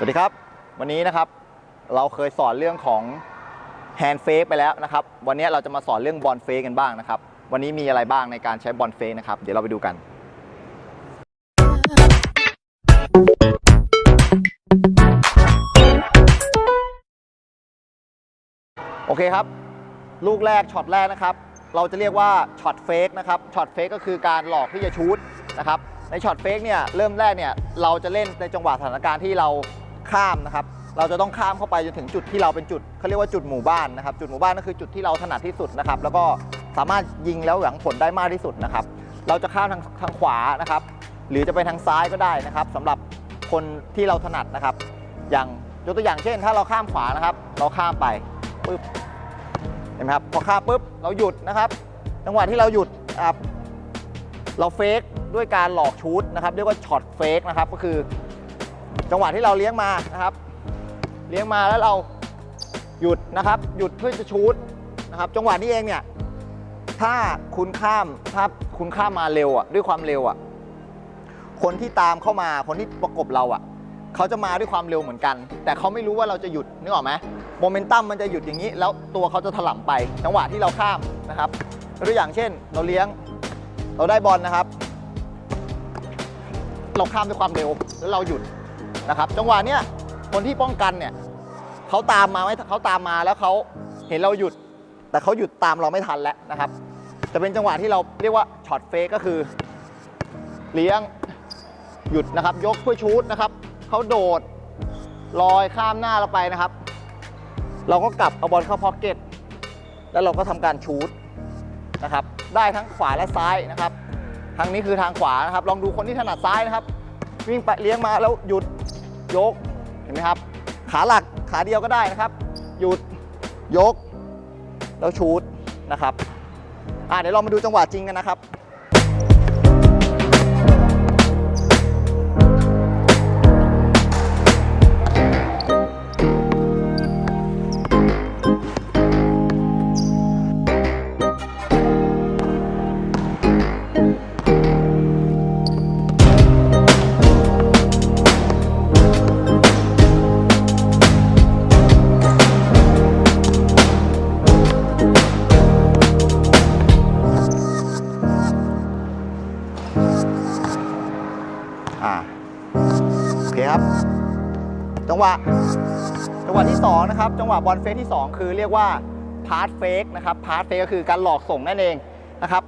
สวัสดีครับ วันนี้นะครับเราเคยสอนเรื่องของแฮนด์เฟกไปแล้วนะครับ วันนี้เราจะมาสอนเรื่องบอลเฟกกันบ้างนะครับ วันนี้มีอะไรบ้างในการใช้บอลเฟกนะครับ เดี๋ยวเราไปดูกัน โอเคครับ ลูกแรกช็อตแรกนะครับ เราจะเรียกว่าช็อตเฟกนะครับช็อตเฟกก็คือการหลอกที่จะชูตนะครับในช็อตเฟกเนี่ยเริ่มแรกเนี่ยเราจะเล่นในจังหวะสถานการณ์ที่เรา ข้ามนะครับ เราจะต้องข้ามเข้าไปจนถึงจุดที่เราเป็นจุดเขาเรียกว่าจุดหมู่บ้านนะครับ จุดหมู่บ้านก็คือจุดที่เราถนัดที่สุดนะครับ แล้วก็สามารถยิงแล้วหวังผลได้มากที่สุดนะครับ เราจะข้ามทางทางขวานะครับ หรือจะไปทางซ้ายก็ได้นะครับสำหรับคนที่เราถนัดนะครับ อย่างยกตัวอย่างเช่น ถ้าเราข้ามขวานะครับ เราข้ามไปปึ๊บเห็นไหมครับพอข้ามปุ๊บเราหยุดนะครับจังหวะที่เราหยุดครับเราเฟกด้วยการหลอกชูดนะครับเรียกว่าช็อตเฟกนะครับก็คือ จังหวะที่เราเลี้ยงมานะครับ เลี้ยงมาแล้วเราหยุดนะครับ หยุดเพื่อจะชูดนะครับ จังหวะนี้เองเนี่ยถ้าคุณข้ามถ้าคุณข้ามมาเร็วอะด้วยความเร็วอะคนที่ตามเข้ามาคนที่ประกบเราอะเขาจะมาด้วยความเร็วเหมือนกัน แต่เขาไม่รู้ว่าเราจะหยุดนึกออกไหมโมเมนตัมมันจะหยุดอย่างนี้ แล้วตัวเขาจะถล่มไป จังหวะที่เราข้ามนะครับตัวอย่างเช่น เราเลี้ยงเราได้บอลนะครับ เราข้ามด้วยความเร็วแล้วเราหยุด นะครับจังหวะเนี้ยคนที่ป้องกันเนี่ยเขาตามมาไม่เขาตามมาแล้วเขาเห็นเราหยุด แต่เขาหยุดตามเราไม่ทันแล้วนะครับจะเป็นจังหวะที่เราเรียกว่าช็อตเฟกก็คือ เลี้ยงหยุดนะครับ ยกเพื่อชูดนะครับเขาโดดลอยข้ามหน้าเราไปนะครับ เราก็กลับเอาบอลเข้าพ็อกเก็ตแล้วเราก็ทำการชูดนะครับ ได้ทั้งขวาและซ้ายนะครับทางนี้คือทางขวานะครับ ลองดูคนที่ถนัดซ้ายนะครับ วิ่งไปเลี้ยงมาแล้วหยุด ยกเห็นไหมครับ ขาหลักขาเดียวก็ได้นะครับ หยุดยก แล้วชูดนะครับอ่าเดี๋ยวเรามาดูจังหวะจริงกันนะครับ จังหวะจังหวะที่สองนะครับจังหวะบอลเฟกที่สองคือเรียกว่าพาร์ทเฟกนะครับพาร์ทเฟกก็คือการหลอกส่งนั่นเองนะครับ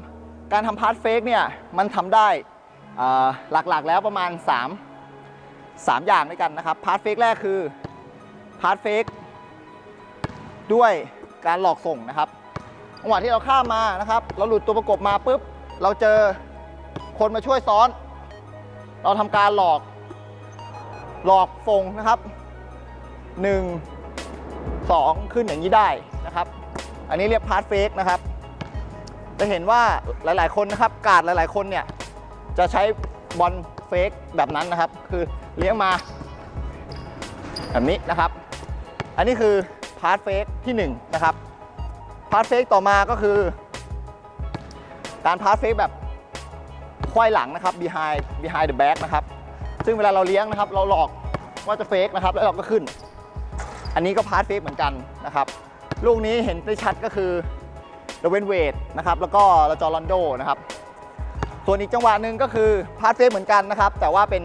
การทำพาร์ทเฟกเนี่ยมันทำได้หลักๆแล้วประมาณ 3 3 อย่างด้วยกันนะครับพาร์ทเฟกแรกคือพาร์ทเฟกด้วยการหลอกส่งนะครับจังหวะที่เราข้ามมานะครับ เราหลุดตัวประกบมาปุ๊บเราเจอคนมาช่วยซ้อน เราทำการหลอก หลอกฟงนะครับ 1 2 ขึ้นอย่างนี้ได้นะครับ อันนี้เรียกพาร์ทเฟกนะครับ จะเห็นว่าหลาย ๆ คนนะครับการดหลาย ๆ คนเนี่ยจะใช้บอลเฟกแบบนั้นนะครับ คือเลี้ยงมา แบบนี้นะครับ อันนี้คือพาร์ทเฟกที่1นะครับพาร์ทเฟกต่อมาก็คือ การพาร์ทเฟกแบบควายหลังนะครับ behind behind the back นะครับ ซึ่งเวลาเราเลี้ยงนะครับ เราหลอกว่าจะเฟกนะครับ แล้วเราก็ขึ้น อันนี้ก็พาร์ทเฟกเหมือนกันนะครับ ลูกนี้เห็นได้ชัดก็คือเดเวนเวดนะครับ แล้วก็ลาจอรอนโดนะครับ ส่วนอีกจังหวะหนึ่งก็คือพาร์ทเฟกเหมือนกันนะครับ แต่ว่าเป็น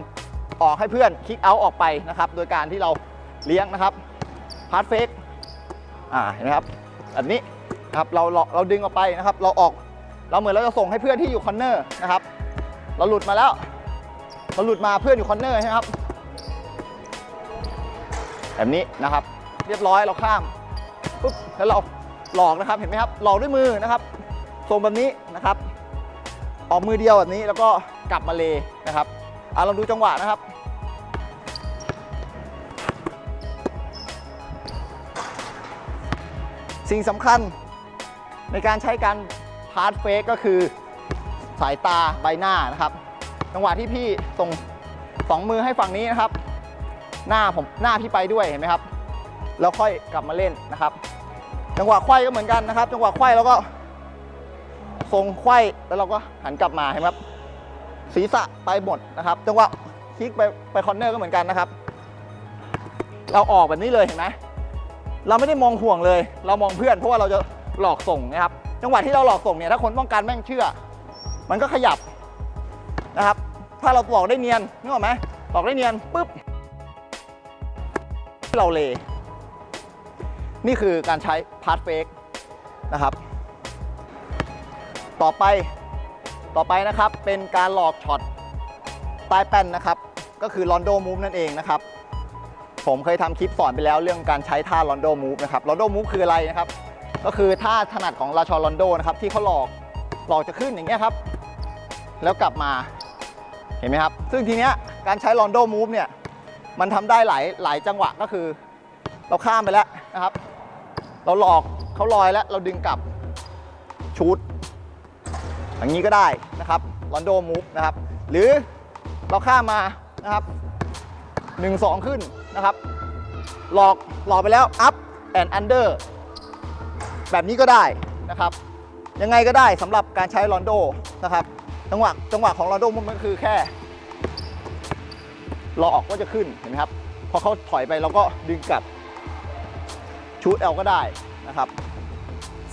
ออกให้เพื่อนคิกเอาท์ออกไปนะครับ โดยการที่เราเลี้ยงนะครับ พาร์ทเฟกอ่าเห็นไหมครับอันนี้ครับเราเราเราดึงออกไปนะครับ เราออกเราเหมือนเราจะส่งให้เพื่อนที่อยู่คอนเนอร์นะครับ เราหลุดมาแล้ว เราหลุดมาเพื่อนอยู่คอนเนอร์ใช่ไหมครับแบบนี้นะครับ เรียบร้อยเราข้ามปุ๊บแล้วเราหลอกนะครับเห็นไหมครับหลอกด้วยมือนะครับส่งแบบนี้นะครับ ออกมือเดียวแบบนี้แล้วก็กลับมาเลนะครับเอะลองดูจังหวะนะครับสิ่งสำคัญในการใช้การพาร์ทเฟกก็คือสายตาใบหน้านะครับ จังหวะที่พี่ส่งสองมือให้ฝั่งนี้นะครับ หน้าผมหน้าพี่ไปด้วยเห็นไหมครับแล้วค่อยกลับมาเล่นนะครับ จังหวะไขว้ก็เหมือนกันนะครับ จังหวะไขว้แล้วก็ทรงไขว้แล้วเราก็หันกลับมาเห็นไหมครับศีรษะไปหมดนะครับ จังหวะคลิกไปไปคอนเนอร์ก็เหมือนกันนะครับ เราออกแบบนี้เลยเห็นไหมเราไม่ได้มองห่วงเลย เรามองเพื่อนเพราะว่าเราจะหลอกส่งนะครับ จังหวะที่เราหลอกส่งเนี่ยถ้าคนป้องกันแม่งเชื่อ มันก็ขยับ นะครับ ถ้าเราหลอกได้เนียนนึกออกไหมหลอกได้เนียนปุ๊บเราเล นี่คือการใช้พาร์ทเฟกนะครับ ต่อไปต่อไปนะครับเป็นการหลอกช็อตใต้แป้นนะครับ ก็คือลอนโดมูฟนั่นเองนะครับผมเคยทำคลิปสอนไปแล้วเรื่องการใช้ท่าลอนโดมูฟนะครับลอนโดมูฟคืออะไรนะครับ ก็คือท่าถนัดของราชอลอนโดนะครับที่เขาหลอกหลอกจะขึ้นอย่างเงี้ยครับ แล้วกลับมา เห็นไหมครับ ซึ่งทีเนี้ยการใช้ลอนโดมูฟเนี่ยมันทำได้หลายหลายจังหวะก็คือ เราข้ามไปแล้วนะครับ เราหลอกเขาลอยแล้วเราดึงกลับชูดอย่างนี้ก็ได้นะครับลอนโดมูฟนะครับ หรือเราข้ามมานะครับ1 2ขึ้นนะครับ หลอกหลอกไปแล้ว up and under แบบนี้ก็ได้นะครับ ยังไงก็ได้สำหรับการใช้ลอนโดนะครับ จังหวะจังหวะของลอนโดมันก็คือแค่หลอกก็จะขึ้นเห็นไหมครับพอเขาถอยไปเราก็ดึงกลับชูดเอลก็ได้นะครับ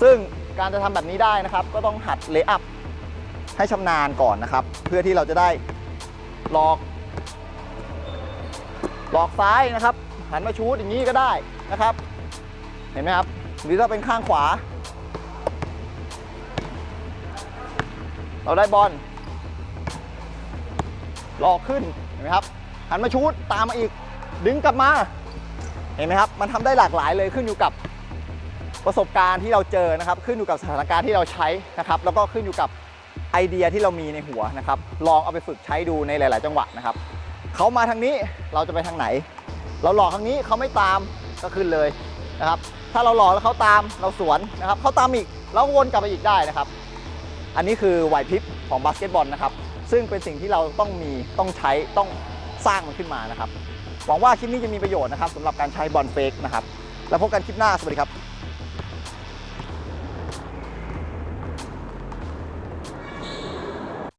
ซึ่งการจะทำแบบนี้ได้นะครับ ก็ต้องหัดเลย์อัพให้ชำนาญก่อนนะครับ เพื่อที่เราจะได้หลอก หลอกซ้ายนะครับ หันมาชูดอย่างนี้ก็ได้นะครับ เห็นไหมครับ หรือถ้าเป็นข้างขวา เราได้บอลหลอกขึ้นเห็นไหมครับหันมาชูดตามมาอีกดึงกลับมา เห็นไหมครับ มันทำได้หลากหลายเลยขึ้นอยู่กับประสบการณ์ที่เราเจอนะครับ ขึ้นอยู่กับสถานการณ์ที่เราใช้นะครับ แล้วก็ขึ้นอยู่กับไอเดียที่เรามีในหัวนะครับ ลองเอาไปฝึกใช้ดูในหลาย ๆ จังหวะนะครับเขามาทางนี้เราจะไปทางไหน เราหลอกทางนี้เขาไม่ตามก็ขึ้นเลยนะครับ ถ้าเราหลอกแล้วเขาตามเราสวนนะครับเขาตามอีกเราก็วนกลับไปอีกได้นะครับ อันนี้คือไหวพริบของบาสเกตบอลนะครับ ซึ่งเป็นสิ่งที่เราต้องมีต้องใช้ต้องสร้างมันขึ้นมานะครับ หวังว่าคลิปนี้จะมีประโยชน์นะครับสำหรับการใช้บอลเฟกนะครับ แล้วพบกันคลิปหน้า สวัสดีครับ